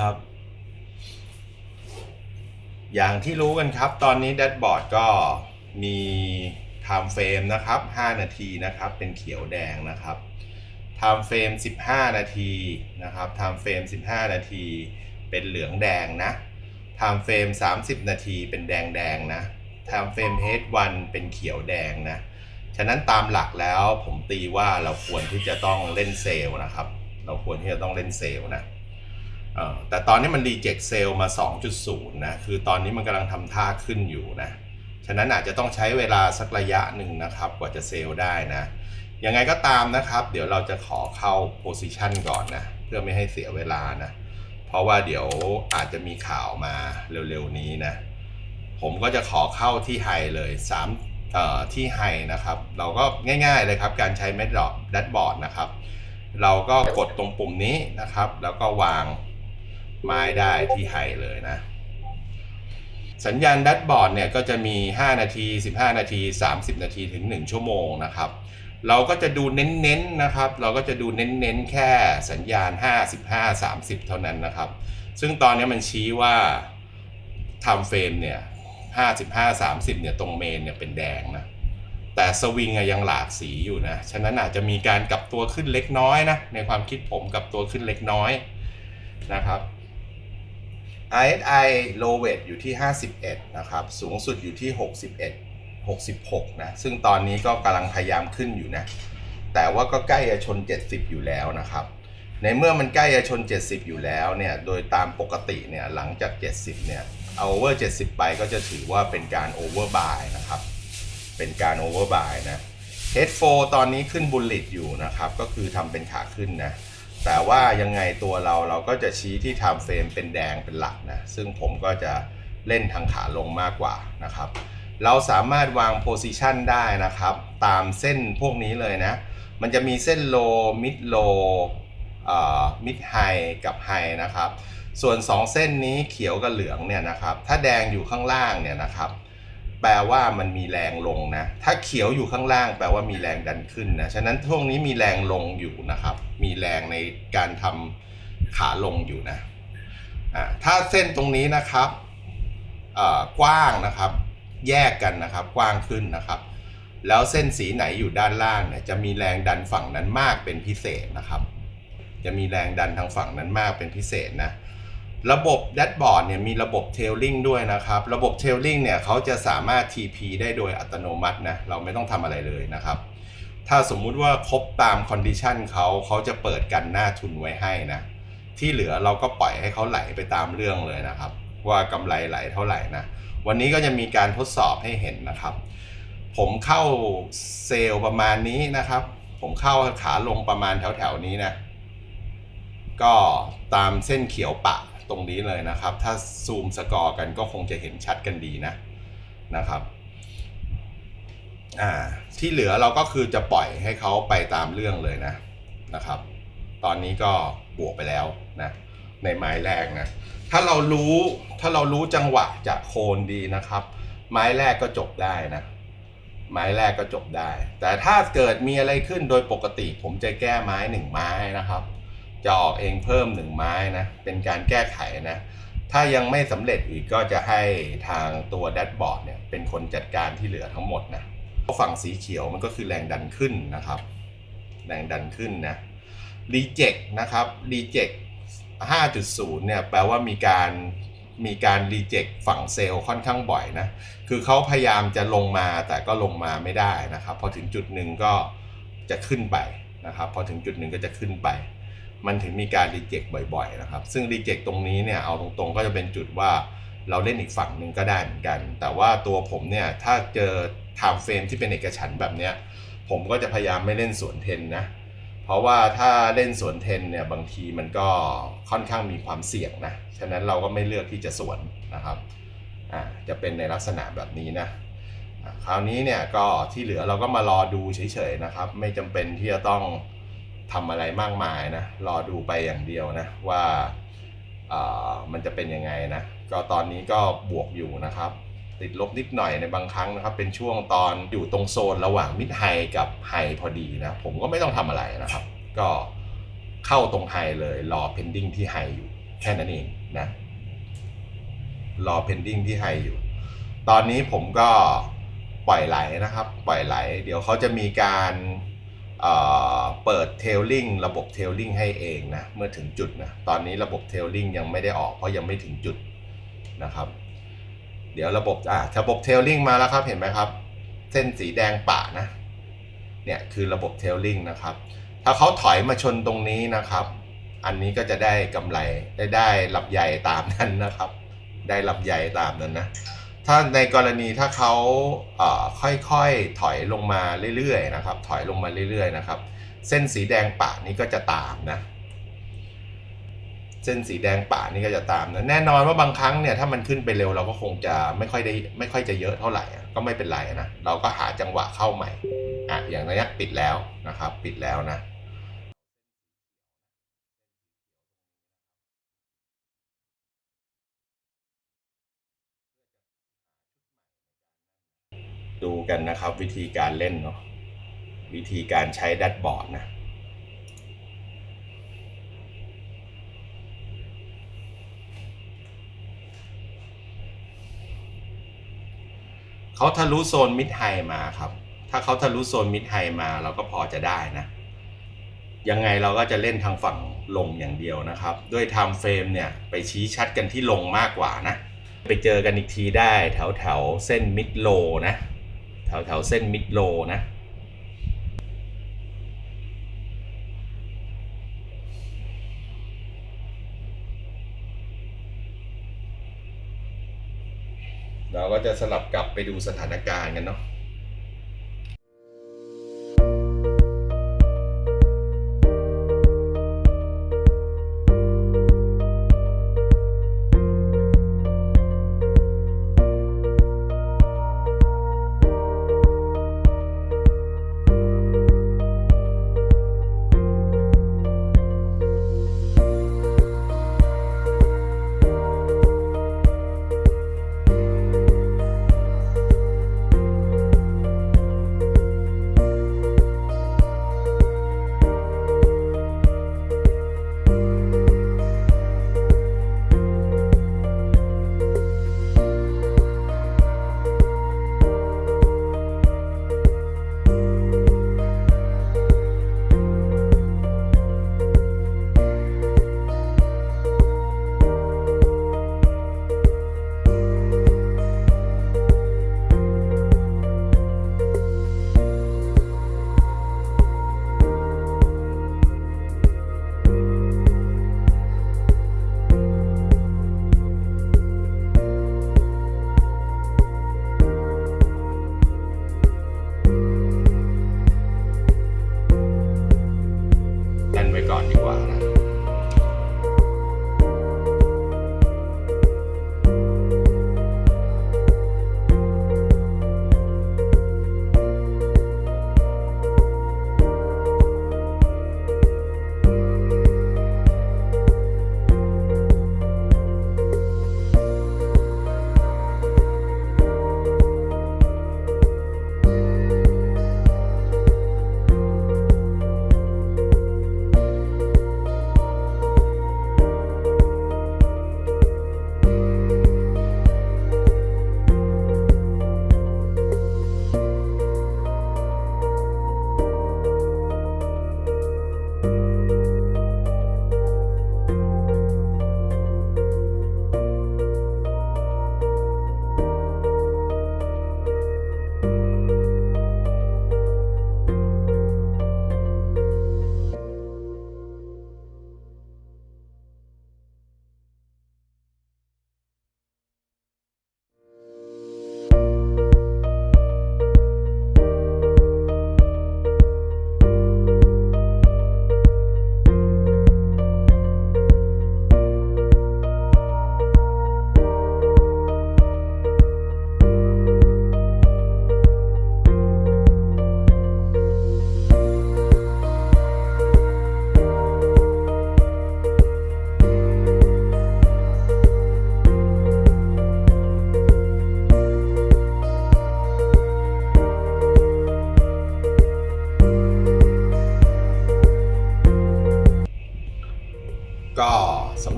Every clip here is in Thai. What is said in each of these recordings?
ครับ อย่างที่รู้กันครับ ตอนนี้แดชบอร์ดก็มีไทม์เฟรมนะครับ 5 นาทีนะครับ เป็นเขียวแดงนะครับไทม์เฟรม 15 นาทีนะครับไทม์เฟรม 15 นาที เป็นเหลืองแดงนะไทม์เฟรม 30 นาที เป็นแดงแดงนะไทม์เฟรม H1 เป็นเขียวแดงนะ ฉะนั้นตามหลักแล้วผมตีว่าเราควรที่จะต้องเล่นเซลล์นะครับ เราควรที่จะต้องเล่นเซลล์นะ แต่ตอนนี้มันรีเจ็คเซลล์มา 2.0 นะ คือตอนนี้มันกำลังทำท่าขึ้นอยู่นะ ฉะนั้นอาจจะต้องใช้เวลาสักระยะหนึ่งนะครับ กว่าจะเซลล์ได้นะ ยังไงก็ตามนะครับ เดี๋ยวเราจะขอเข้าโพซิชันก่อนนะ เพื่อไม่ให้เสียเวลานะ เพราะว่าเดี๋ยวอาจจะมีข่าวมาเร็วๆนี้นะ ผมก็จะขอเข้าที่ไฮเลย3เอ่อที่ไฮนะครับ เราก็ง่ายๆเลยครับ การใช้เมดดอกแดชบอร์ดนะครับ เราก็กดตรงปุ่มนี้นะครับ แล้วก็วาง ไม้ได้ที่ไฮเลยนะ สัญญาณแดชบอร์ดเนี่ยก็จะมี 5 นาที 15 นาที 30 นาทีถึง 1 ชั่วโมงนะครับ เราก็จะดูเน้นๆนะครับ เราก็จะดูเน้นๆ แค่สัญญาณ55 30 เท่านั้นนะครับ ซึ่งตอนนี้มันชี้ว่า time frame เนี่ย55 30เนี่ยตรงเมนเนี่ยเป็นแดงนะแต่สวิงยังหลากสีอยู่นะ ฉะนั้นอาจจะมีการกลับตัวขึ้นเล็กน้อยนะ ในความคิดผมกลับตัวขึ้นเล็กน้อยนะครับ RSI low weight อยู่ที่ 51 นะครับ สูงสุดอยู่ที่ 61 66 นะ ซึ่งตอนนี้ก็กำลังพยายามขึ้นอยู่นะ แต่ว่าก็ใกล้จะชน 70 อยู่แล้วนะครับ ในเมื่อมันใกล้จะชน 70 อยู่แล้วเนี่ย โดยตามปกติเนี่ย หลังจาก 70 เนี่ย เอา over 70 ไปก็จะถือว่าเป็นการ over buy นะครับ เป็นการ over buy นะ head 4ตอนนี้ขึ้นบุลลิตอยู่นะครับ ก็คือทำเป็นขาขึ้นนะ แต่ว่ายังไงตัวเราเราก็จะชี้ที่ time frame เป็นแดงเป็นหลักนะซึ่งผมก็จะเล่นทางขาลงมากกว่านะครับ เราสามารถวาง position ได้นะครับ ตามเส้นพวกนี้เลยนะ มันจะมีเส้น low mid low เอ่อ mid high กับ high นะครับ ส่วน 2 เส้นนี้เขียวกับเหลืองเนี่ยนะครับ ถ้าแดงอยู่ข้างล่างเนี่ยนะครับ แปลว่ามันมีแรงลงนะ ถ้าเขียวอยู่ข้างล่างแปลว่ามีแรงดันขึ้นนะ ฉะนั้นช่วงนี้มีแรงลงอยู่นะครับ มีแรงในการทำขาลงอยู่นะอ่าถ้าเส้นตรงนี้นะครับอ่อกว้างนะครับ แยกกันนะครับ กว้างขึ้นนะครับ แล้วเส้นสีไหนอยู่ด้านล่างเนี่ยจะมีแรงดันฝั่งนั้นมากเป็นพิเศษนะครับ จะมีแรงดันทางฝั่งนั้นมากเป็นพิเศษนะ ระบบแดชบอร์ดเนี่ยมีระบบเทลลิงด้วยนะครับ ระบบเทลลิงเนี่ยเขาจะสามารถ TP ได้โดยอัตโนมัตินะ เราไม่ต้องทำอะไรเลยนะครับ ถ้าสมมุติว่าครบตามคอนดิชันเขาเขาจะเปิดกันหน้าทุนไว้ให้นะ ที่เหลือเราก็ปล่อยให้เขาไหลไปตามเรื่องเลยนะครับ ว่ากำไรไหลเท่าไหร่นะ วันนี้ก็จะมีการทดสอบให้เห็นนะครับ ผมเข้าเซลล์ประมาณนี้นะครับ ผมเข้าขาลงประมาณแถวแถวๆนี้นะ ก็ตามเส้นเขียวปะ ตรงนี้เลยนะครับ ถ้าซูมสกอร์กันก็คงจะเห็นชัดกันดีนะนะครับอ่าที่เหลือเราก็คือจะปล่อยให้เขาไปตามเรื่องเลยนะนะครับ ตอนนี้ก็บวกไปแล้วนะในไม้แรกนะถ้าเรารู้ถ้าเรารู้จังหวะจากโคนดีนะครับ ไม้แรกก็จบได้นะไม้แรกก็จบได้ แต่ถ้าเกิดมีอะไรขึ้นโดยปกติ ผมจะแก้ไม้หนึ่งไม้นะครับ จะออกเองเพิ่มหนึ่งไม้นะ เป็นการแก้ไขนะ ถ้ายังไม่สำเร็จอีกก็จะให้ทางตัวแดชบอร์ดเนี่ยเป็นคนจัดการที่เหลือทั้งหมดนะฝั่งสีเขียวมันก็คือแรงดันขึ้นนะครับ แรงดันขึ้นนะรีเจ็คนะครับรีเจ็ค5.0 เนี่ยแปลว่ามีการมีการรีเจ็คฝั่งเซลล์ค่อนข้างบ่อยนะ คือเขาพยายามจะลงมาแต่ก็ลงมาไม่ได้นะครับ พอถึงจุดหนึ่งก็จะขึ้นไปนะครับ พอถึงจุดหนึ่งก็จะขึ้นไป มันถึงมีการรีเจ็คบ่อยๆนะครับ ซึ่งรีเจ็คตรงนี้เนี่ยเอาตรงๆก็จะเป็นจุดว่าเราเล่นอีกฝั่งหนึ่งก็ได้เหมือนกัน แต่ว่าตัวผมเนี่ยถ้าเจอไทม์เฟรมที่เป็นเอกฉันท์แบบเนี้ยผมก็จะพยายามไม่เล่นสวนเทนนะ เพราะว่าถ้าเล่นสวนเทนเนี่ยบางทีมันก็ค่อนข้างมีความเสี่ยงนะ ฉะนั้นเราก็ไม่เลือกที่จะสวนนะครับอ่าจะเป็นในลักษณะแบบนี้นะคราวนี้เนี่ยก็ที่เหลือเราก็มารอดูเฉยๆนะครับ ไม่จำเป็นที่จะต้อง ทำอะไรมากมายนะรอดูไปอย่างเดียวนะว่าามันจะเป็นยังไงนะก็ตอนนี้ก็บวกอยู่นะครับ ติดลบนิดหน่อยในบางครั้งนะครับ เป็นช่วงตอนอยู่ตรงโซนระหว่างมิดไฮกับไฮพอดีนะผมก็ไม่ต้องทำอะไรนะครับ ก็เข้าตรงไฮเลยรอเพนดิ้งที่ไฮอยู่แค่นั้นเองนะรอ pending ที่ไฮอยู่ ตอนนี้ผมก็ปล่อยไหลนะครับ ปล่อยไหล เดี๋ยวเขาจะมีการ เปิดเทลลิงระบบเทลลิงให้เองนะเมื่อถึงจุดนะตอนนี้ระบบเทลลิงยังไม่ได้ออกเพราะยังไม่ถึงจุดนะครับ เดี๋ยวระบบอ่าระบบเทลลิงมาแล้วครับเห็นไหมครับ เส้นสีแดงป่านะเนี่ยคือระบบเทลลิงนะครับ ถ้าเขาถอยมาชนตรงนี้นะครับ อันนี้ก็จะได้กำไรได้ได้รับใหญ่ตามนั้นนะครับ ได้รับใหญ่ตามนั้นนะ ถ้าในกรณีถ้าเขาค่อยๆถอยลงมาเรื่อยๆนะครับ ถอยลงมาเรื่อยๆนะครับ เส้นสีแดงป่านี้ก็จะตามนะ เส้นสีแดงป่านี่ก็จะตามนะแน่นอนว่าบางครั้งเนี่ยถ้ามันขึ้นไปเร็วเราก็คงจะไม่ค่อยได้ไม่ค่อยจะเยอะเท่าไหร่ก็ไม่เป็นไรนะเราก็หาจังหวะเข้าใหม่อะอย่างนี้ปิดแล้วนะครับ ปิดแล้วนะ ดูกันนะครับวิธีการเล่นเนาะวิธีการใช้แดชบอร์ดนะเขาทะลุโซนมิดไฮมาครับ ถ้าเขาทะลุโซนมิดไฮมาเราก็พอจะได้นะ ยังไงเราก็จะเล่นทางฝั่งลงอย่างเดียวนะครับ ด้วยไทม์เฟรมเนี่ยไปชี้ชัดกันที่ลงมากกว่านะ ไปเจอกันอีกทีได้แถวแถวเส้นมิดโลนะ แถวแถวเส้นมิดโลนะเราก็จะสลับกลับไปดูสถานการณ์กันเนาะ ไว้ก่อนดีกว่านะ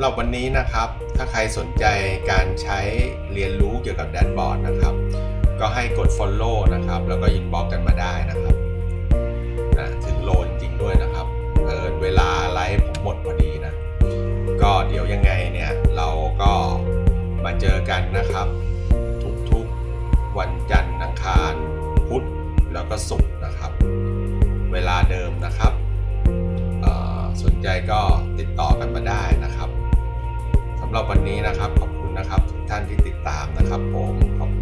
หรับวันนี้นะครับ ถ้าใครสนใจการใช้เรียนรู้เกี่ยวกับแดชบอร์ดนะครับ ก็ให้กด Follow นะครับ แล้วก็ inbox กันมาได้นะครับถึงโลจริงด้วยนะครับเออเวลาไลฟ์ผมหมดพอดีนะ ก็เดี๋ยวยังไงเนี่ย เราก็มาเจอกันนะครับ ทุกๆวันจันทร์อังคาร พุธแล้วก็ศุกร์นะครับ เวลาเดิมนะครับสนใจก็ติดต่อกันมาได้นะครับ หรับวันนี้นะครับ ขอบคุณนะครับทุกท่านที่ติดตามนะครับผมขอบคุณ